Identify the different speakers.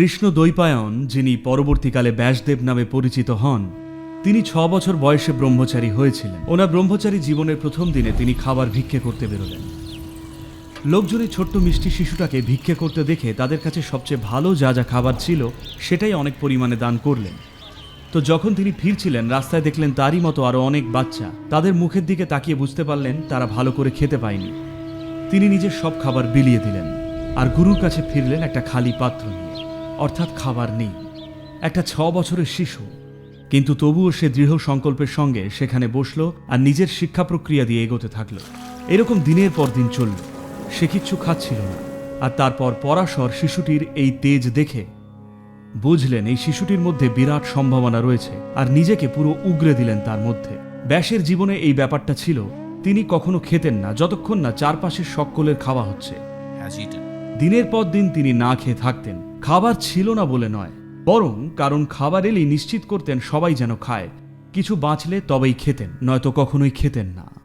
Speaker 1: কৃষ্ণ দৈপায়ন যিনি পরবর্তীকালে ব্যাসদেব নামে পরিচিত হন, তিনি ছ বছর বয়সে ব্রহ্মচারী হয়েছিলেন। ওনার ব্রহ্মচারী জীবনের প্রথম দিনে তিনি খাবার ভিক্ষে করতে বেরোলেন। লোকজন ছোট্ট মিষ্টি শিশুটাকে ভিক্ষে করতে দেখে তাদের কাছে সবচেয়ে ভালো যা যা খাবার ছিল, সেটাই অনেক পরিমাণে দান করলেন। তো যখন তিনি ফিরছিলেন, রাস্তায় দেখলেন তারই মতো আরও অনেক বাচ্চা। তাদের মুখের দিকে তাকিয়ে বুঝতে পারলেন তারা ভালো করে খেতে পায়নি। তিনি নিজের সব খাবার বিলিয়ে দিলেন, আর গুরুর কাছে ফিরলেন একটা খালি পাত্র নিয়ে। অর্থাৎ খাবার নেই। একটা ছ বছরের শিশু। কিন্তু তবুও সে দৃঢ় সংকল্পের সঙ্গে সেখানে বসল আর নিজের শিক্ষা প্রক্রিয়া দিয়ে এগোতে থাকল। এরকম দিনের পর দিন চলল। সে কিচ্ছু খাচ্ছিল না। আর তারপর পরাশর শিশুটির এই তেজ দেখে বুঝলেন এই শিশুটির মধ্যে বিরাট সম্ভাবনা রয়েছে আর নিজেকে পুরো উগরে দিলেন তার মধ্যে। ব্যাসের জীবনে এই ব্যাপারটা ছিল তিনি কখনো খেতেন না যতক্ষণ না চারপাশের সকলের খাওয়া হচ্ছে। দিনের পর দিন তিনি না খেয়ে থাকতেন। খাবার ছিল না বলে নয়, বরং কারণ খাবার এলেই নিশ্চিত করতেন সবাই যেন খায়। কিছু বাঁচলে তবেই খেতেন, নয়তো কখনোই খেতেন না।